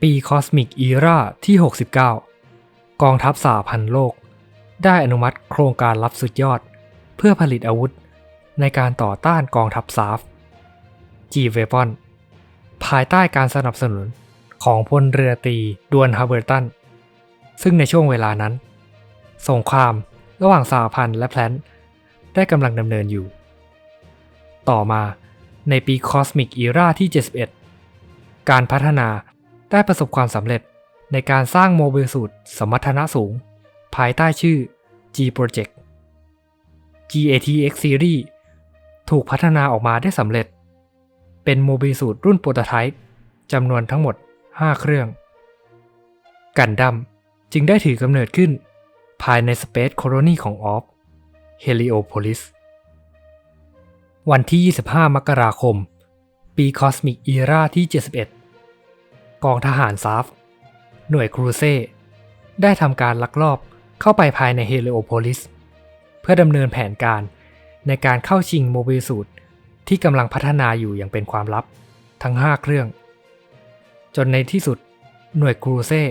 ปีคอสมิกอีราที่ 69 กองทัพสหพันธ์โลก ได้อนุมัติโครงการลับสุดยอด เพื่อผลิตอาวุธ ในการต่อต้านกองทัพซาฟ G-Weapon ภายใต้การสนับสนุนของพลเรือตรีดวนฮาร์เบอร์ตัน ซึ่งในช่วงเวลานั้น สงครามระหว่างสหพันธ์และแพลนได้กำลังดำเนินอยู่ ต่อมาในปีคอสมิกอีราที่ 71 การพัฒนา ได้ประสบความสำเร็จในการสร้างโมบิลสูตรสมรรถนะสูง ภายใต้ชื่อ G Project GATX Series ถูกพัฒนาออกมาได้สำเร็จ เป็นโมบิลสูตรรุ่นโปรโตไทป์จำนวนทั้งหมด 5 เครื่อง กันดัมจึงได้ถือกำเนิดขึ้น ภายใน Space Colony ของออฟ Heliopolis วันที่ 25 มกราคม ปีคอสมิกอีราที่ 71 กองทหารซาฟ หน่วยครูเซ่ได้ทำการลักลอบเข้าไปภายในเฮเลโอโพลิส เพื่อดำเนินแผนการในการเข้าชิงโมบิลสูตรที่กำลังพัฒนาอยู่อย่างเป็นความลับทั้ง 5 เครื่อง จนในที่สุดหน่วยครูเซ่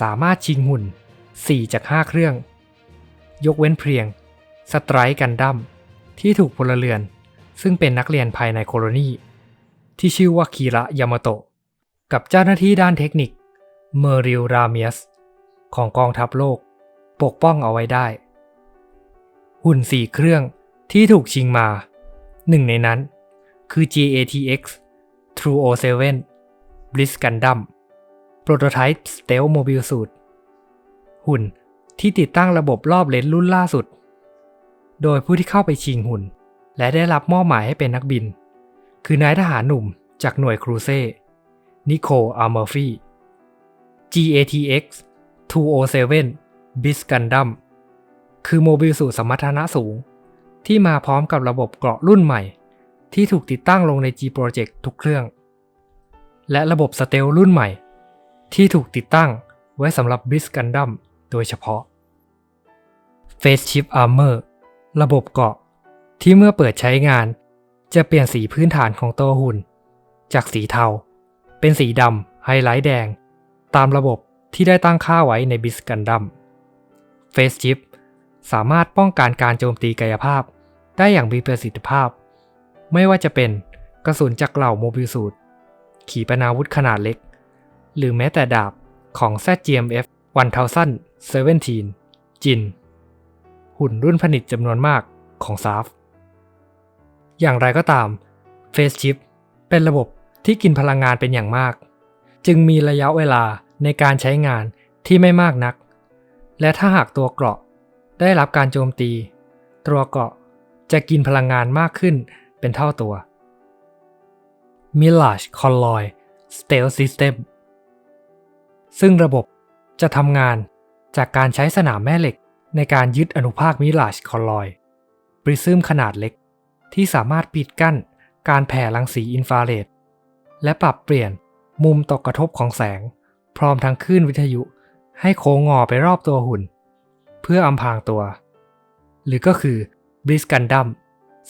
สามารถชิงหุ่น 4 จาก 5 เครื่อง ยกเว้นเพียงสไตร์กันดั้มที่ถูกพลเรือน ซึ่งเป็นนักเรียนภายในโคโลนีที่ชื่อว่าคีระยามาโตะ กับเจ้าหน้าที่ด้านเทคนิค เมอริลราเมียส ของกองทัพโลก ปกป้องเอาไว้ได้ หุ่นสี่เครื่องที่ถูกชิงมา หนึ่งในนั้นคือ GATX True 07 Bliss Gundam Prototype Stealth Mobile Suit หุ่นที่ติดตั้งระบบรอบเลนส์รุ่นล่าสุด โดยผู้ที่เข้าไปชิงหุ่น และได้รับมอบหมายให้เป็นนักบิน คือนายทหารหนุ่มจากหน่วยครูเซ่ นิโคลอาร์เมอร์ฟี GATX 207 b i s Gundam คือโมบิลสูตรสมรรถนะสูง ที่มาพร้อมกับระบบเกราะรุ่นใหม่ ที่ถูกติดตั้งลงใน G Project ทุกเครื่อง และระบบสเตลรุ่นใหม่ ที่ถูกติดตั้งไว้สำหรับ b i s Gundam โดยเฉพาะ Face Shift Armor ระบบเกราะที่เมื่อเปิดใช้งาน จะเปลี่ยนสีพื้นฐานของตัวหุ่น จากสีเทา เป็นสีดำไฮไลท์แดง ตามระบบที่ได้ตั้งค่าไว้ในบิสกันดัม Face Chip สามารถป้องกันการโจมตีกายภาพ ได้อย่างมีประสิทธิภาพ ไม่ว่าจะเป็นกระสุนจากเหล่าโมบิลสูตร ขีปนาวุธขนาดเล็ก หรือแม้แต่ดาบของ ZGMF 1017 จิน หุ่นรุ่นผลิตจำนวนมากของซาฟอย่างไรก็ตาม Face Chip เป็นระบบ ที่กินพลังงานเป็นอย่างมาก จึงมีระยะเวลาในการใช้งานที่ไม่มากนัก และถ้าหากตัวเกราะได้รับการโจมตี ตัวเกราะจะกินพลังงานมากขึ้นเป็นเท่าตัว Mirage Colloy Stealth System ซึ่งระบบจะทำงานจากการใช้สนามแม่เหล็กในการยึดอนุภาคมิลาชคอลลอยปริซึมขนาดเล็ก ที่สามารถปิดกั้นการแผ่รังสีอินฟราเรด และปรับเปลี่ยนมุมตกกระทบของแสง พร้อมทั้งคลื่นวิทยุ ให้โค้งงอไปรอบตัวหุ่น เพื่ออำพรางตัว หรือก็คือบริสกันดัม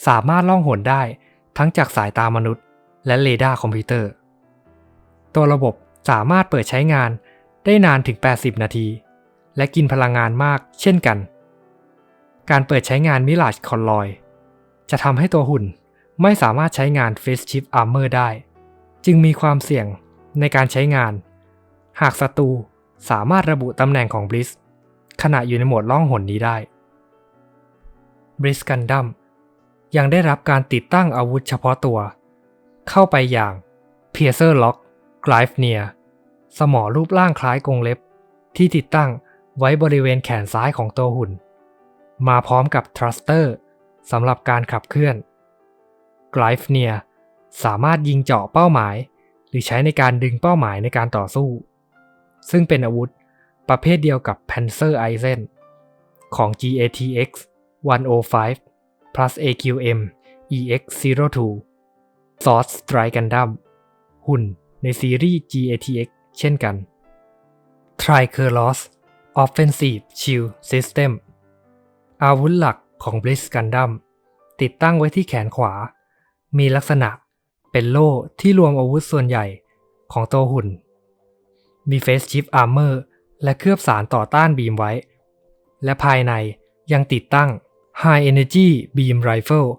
สามารถล่องหนได้ทั้งจากสายตามนุษย์ และเรดาร์คอมพิวเตอร์ ตัวระบบสามารถเปิดใช้งานได้นานถึง 80 นาที และกินพลังงานมากเช่นกัน การเปิดใช้งานมิลาชคอนลอย จะทำให้ตัวหุ่นไม่สามารถใช้งาน Face Shift Armor ได้ จึงมีความเสี่ยงในการใช้งาน หากศัตรูสามารถระบุตำแหน่งของบลิสขณะอยู่ในโหมดล่องหนนี้ได้บริสกันดัมยังได้รับการติดตั้งอาวุธเฉพาะตัว เข้าไปอย่าง p i e r c e r Lock g l i f e n e r สมอรูปร่างคล้ายกรงเล็บ ที่ติดตั้งไว้บริเวณแขนซ้ายของตัวหุ่น มาพร้อมกับทรัสเตอร์สำหรับการขับเคลื่อน g l i f e n e r สามารถยิงเจาะเป้าหมาย หรือใช้ในการดึงเป้าหมายในการต่อสู้ ซึ่งเป็นอาวุธประเภทเดียวกับ Panzer Eisen ของ GATX 105 plus AQM EX02 Sword Strike Gundam หุ่นในซีรีส์ GATX เช่นกัน Trikerlos Offensive Shield System อาวุธหลักของ Bliss Gundam ติดตั้งไว้ที่แขนขวา มีลักษณะ เป็นโล่ที่รวมอาวุธส่วนใหญ่ของตัวหุ่น มีเฟสชิ f อาร์เมอร์และเคลือบสารต่อต้านบีมไว้ และภายในยังติดตั้ง High Energy Beam Rifle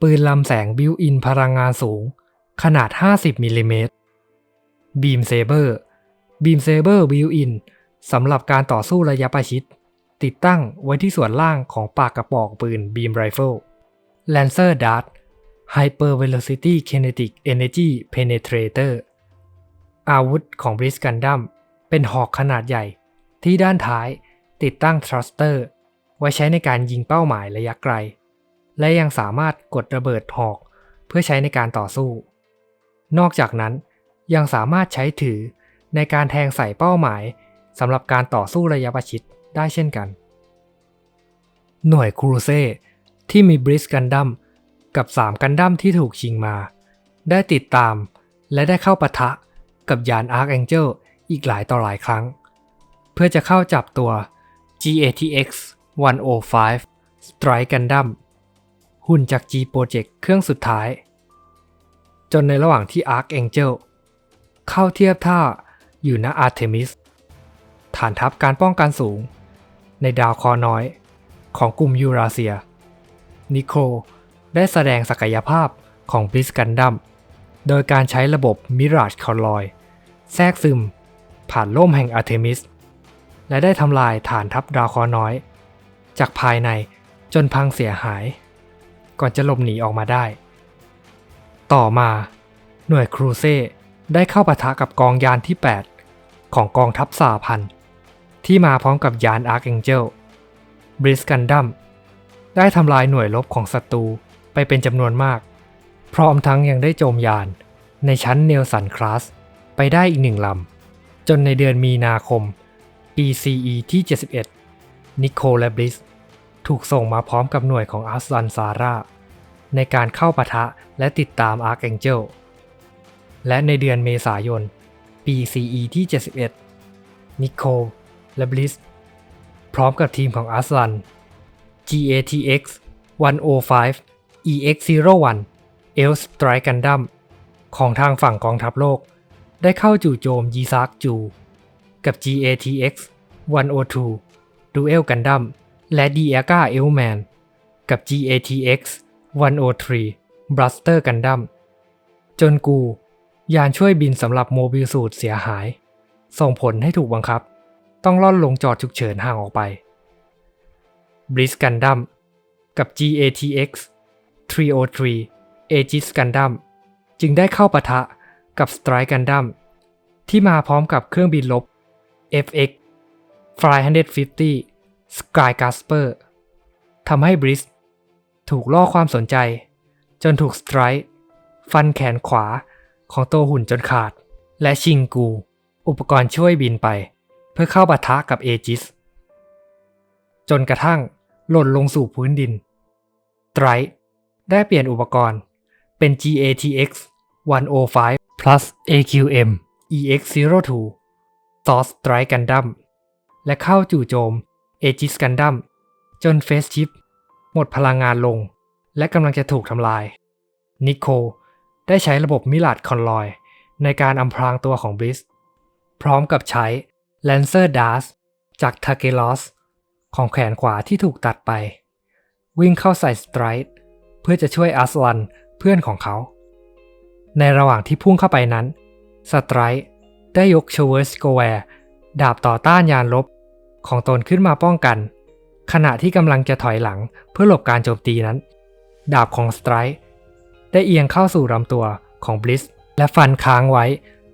ปืนลำแสงบิวอินพลังงานสูง ขนาด 50 มิลลิเมตร Beam Saber Beam Saber บิวอินสำหรับการต่อสู้ระยะประชิด ติดตั้งไว้ที่ส่วนล่างของปากกระบอกปืน Beam Rifle Lancer Dart Hyper Velocity Kinetic Energy Penetrator อาวุธของ b r i s Gundam เป็นหอกขนาดใหญ่ ที่ด้านท้ายติดตั้งทรัสเตอร์ไว้ใช้ในการยิงเป้าหมายระยะไกล และยังสามารถกดระเบิดหอกเพื่อใช้ในการต่อสู้ นอกจากนั้นยังสามารถใช้ถือในการแทงใส่เป้าหมายสำหรับการต่อสู้ระยะประชิดได้เช่นกัน หน่วยครูเซ่ที่มีบริสกันดัม กับ 3 กันดั้มที่ถูกชิงมา ได้ติดตามและได้เข้าปะทะกับยานอาร์คแองเจลอีกหลายต่อหลายครั้ง เพื่อจะเข้าจับตัว GATX 105 Strike Gundam หุ่นจาก G Project เครื่องสุดท้าย จนในระหว่างที่ Arc Angel เข้าเทียบท่าอยู่ณ Artemis ฐานทัพการป้องกันสูง ในดาวคอน้อยของกลุ่มยูราเซีย นิโคล ได้แสดงศักยภาพของบริสกันดัมโดยการใช้ระบบมิราจคอลอยแทรกซึม ผ่านล่มแห่งอาร์เทมิส และได้ทำลายฐานทัพดาวคอน้อย จากภายในจนพังเสียหาย ก่อนจะหลบหนีออกมาได้ ต่อมาหน่วยครูเซ่ได้เข้าปะทะกับกองยานที่ 8 ของกองทัพสาพันธ์ที่มาพร้อมกับยานอาร์คแองเจลบริสกันดัมได้ทำลายหน่วยรบของศัตรู ไปเป็นจำนวนมาก พร้อมทั้งยังได้โจมยาน ในชั้นเนลสันคลาส ไปได้อีกหนึ่งลำ จนในเดือนมีนาคม ปี CE ที่ 71 นิโคลและบริส ถูกส่งมาพร้อมกับหน่วยของอาร์ซันซาร่า ในการเข้าปะทะและติดตามอาร์คแองเจลและในเดือนเมษายน ปี CE ที่ 71 นิโคลและบริส พร้อมกับทีมของอาร์ซัน GATX 105 EX01 e l Strike Gundam ของทางฝั่งกองทัพโลก ได้เข้าจู่โจมยีซากจู กับ GATX 102 Duel Gundam และ d i a g a e l m a n กับ GATX 103 Blaster Gundam จนกูยานช่วยบินสำหรับโมบิลสูตรเสียหาย ส่งผลให้ถูกบังคับ ต้องล่อนลงจอดฉุกเฉินห่างออกไป b r i s Gundam กับ GATX 303 Aegis Gundam จึงได้เข้าปะทะกับ Strike Gundam ที่มาพร้อมกับเครื่องบินลบ FX Fly 150 Sky Casper ทำให้บริสถูกล่อความสนใจ จนถูก Strike ฟันแขนขวาของตัวหุ่นจนขาด และชิงกู อุปกรณ์ช่วยบินไป เพื่อเข้าปะทะกับเอจิส จนกระทั่งหล่นลงสู่พื้นดินไตร์ ได้เปลี่ยนอุปกรณ์เป็น GATX 105 plus AQM EX02 Source Strike Gundam และเข้าจู่โจม Aegis Gundam จนเฟสชิปหมดพลังงานลง และกำลังจะถูกทำลาย นิโคได้ใช้ระบบมิลาดคอนลอย ในการอำพรางตัวของบริส พร้อมกับใช้ Lancer Dart จาก t a k e l o s ของแขนขวาที่ถูกตัดไป วิ่งเข้าใส่สไตร์ เพื่อจะช่วยอัสลันเพื่อนของเขา ในระหว่างที่พุ่งเข้าไปนั้น สไตร์ ได้ยกเชเวอร์สโกแวร์ดาบต่อต้านยานลบของตนขึ้นมาป้องกัน ขณะที่กำลังจะถอยหลังเพื่อหลบการโจมตีนั้น ดาบของสไตร์ได้เอียงเข้าสู่ลำตัวของบลิสและฟันค้างไว้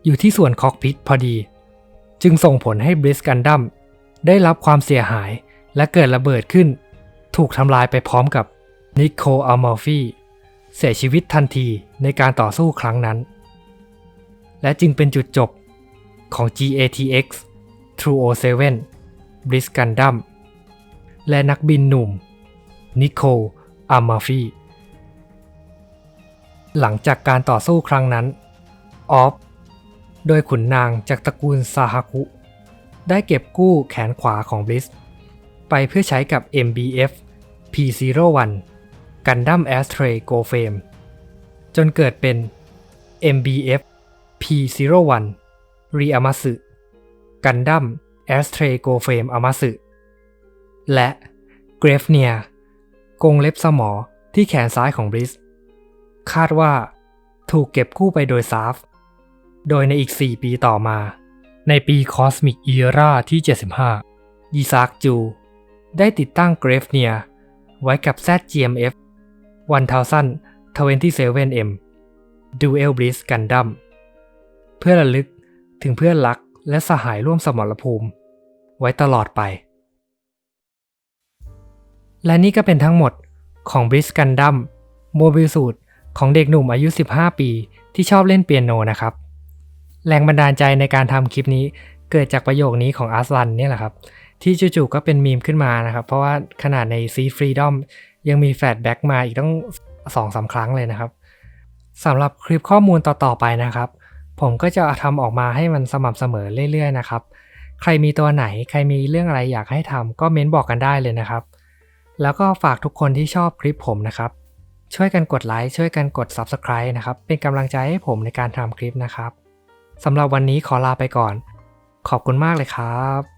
อยู่ที่ส่วนคอกพิทพอดี จึงส่งผลให้บลิสกันดัมได้รับความเสียหายและเกิดระเบิดขึ้น ถูกทำลายไปพร้อมกับ นิโคอัลมอร์ฟีเสียชีวิตทันทีในการต่อสู้ครั้งนั้น และจึงเป็นจุดจบของ GATX True 07 b l i s Gundam และนักบินหนุ่ม นิโคอัลมาฟีหลังจากการต่อสู้ครั้งนั้น ออฟ โดยขุนนางจากตระกูลซาฮาคุ ได้เก็บกู้แขนขวาของบลิส ไปเพื่อใช้กับ MBF P01 Gundam Astray Go Frame จนเกิดเป็น MBF P01 r i a m a s u กันดั้มแอสเทรโกเฟมอามาสึและเกรฟเนียกงเล็บสมอที่แขนซ้ายของบริส คาดว่าถูกเก็บกู้ไปโดยซาฟ โดยในอีก 4 ปีต่อมา ในปีคอสมิกอีราที่ 75ยีซากจู ได้ติดตั้งเกรฟเนียไว้กับ ZGMF 1027M Dual Bliss Gundam เพื่อระลึกถึงเพื่อนรักและสหายร่วมสมรภูมิ ไว้ตลอดไป และนี่ก็เป็นทั้งหมดของ Bliss Gundam โมบิลสูตรของเด็กหนุ่มอายุ 15 ปีที่ชอบเล่นเปียโนนะครับ แรงบันดาลใจในการทำคลิปนี้เกิดจากประโยคนี้ของอาร์ซันเนี่ยแหละครับ ที่จู่ๆก็เป็นมีมขึ้นมานะครับ เพราะว่าขนาดใน C Freedom ยังมีแฟลชแบ็กมาอีกต้องสองสาครั้งเลยนะครับสำหรับคลิปข้อมูลต่อๆไปนะครับ ผมก็จะทำออกมาให้มันสม่ำเสมอเรื่อยๆนะครับ ใครมีตัวไหนใครมีเรื่องอะไรอยากให้ทำก็เม้นบอกกันได้เลยนะครับ แล้วก็ฝากทุกคนที่ชอบคลิปผมนะครับ ช่วยกันกดไลค์ช่วยกันกด Subscribe นะครับ เป็นกำลังใจให้ผมในการทำคลิปนะครับสำหรับวันนี้ขอลาไปก่อน ขอบคุณมากเลยครับ